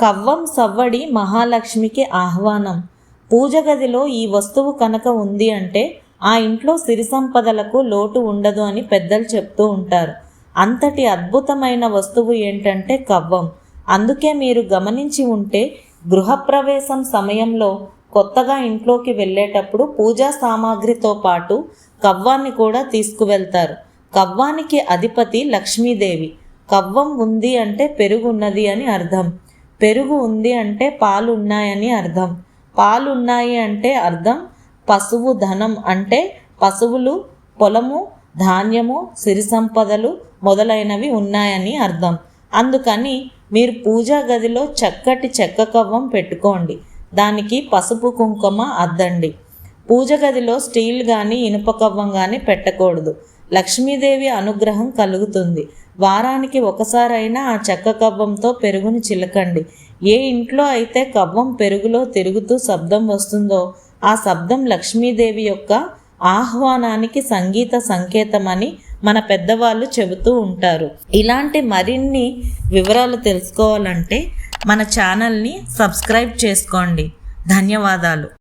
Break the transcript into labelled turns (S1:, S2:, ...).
S1: కవ్వం సవ్వడి మహాలక్ష్మికి ఆహ్వానం. పూజ గదిలో ఈ వస్తువు కనుక ఉంది అంటే ఆ ఇంట్లో సిరి సంపదలకు లోటు ఉండదు అని పెద్దలు చెప్తూ ఉంటారు. అంతటి అద్భుతమైన వస్తువు ఏంటంటే కవ్వం. అందుకే మీరు గమనించి ఉంటే గృహప్రవేశం సమయంలో కొత్తగా ఇంట్లోకి వెళ్ళేటప్పుడు పూజా సామాగ్రితో పాటు కవ్వాన్ని కూడా తీసుకువెళ్తారు. కవ్వానికి అధిపతి లక్ష్మీదేవి. కవ్వం ఉంది అంటే పెరుగున్నది అని అర్థం. పెరుగు ఉంది అంటే పాలు ఉన్నాయని అర్థం. పాలు ఉన్నాయి అంటే అర్థం పశువు ధనం అంటే పశువులు పొలము ధాన్యము సిరి సంపదలు మొదలైనవి ఉన్నాయని అర్థం. అందుకని మీరు పూజా గదిలో చక్కటి చెక్క కవ్వం పెట్టుకోండి. దానికి పసుపు కుంకుమ అద్దండి. పూజ గదిలో స్టీల్ కానీ ఇనుప కవ్వం కానీ పెట్టకూడదు. లక్ష్మీదేవి అనుగ్రహం కలుగుతుంది. వారానికి ఒకసారైనా ఆ చెక్క కవ్వంతో పెరుగుని చిలకండి. ఏ ఇంట్లో అయితే కవ్వం పెరుగులో తిరుగుతూ శబ్దం వస్తుందో ఆ శబ్దం లక్ష్మీదేవి యొక్క ఆహ్వానానికి సంగీత సంకేతమని మన పెద్దవాళ్ళు చెబుతూ ఉంటారు. ఇలాంటి మరిన్ని వివరాలు తెలుసుకోవాలంటే మన ఛానల్ని సబ్స్క్రైబ్ చేసుకోండి. ధన్యవాదాలు.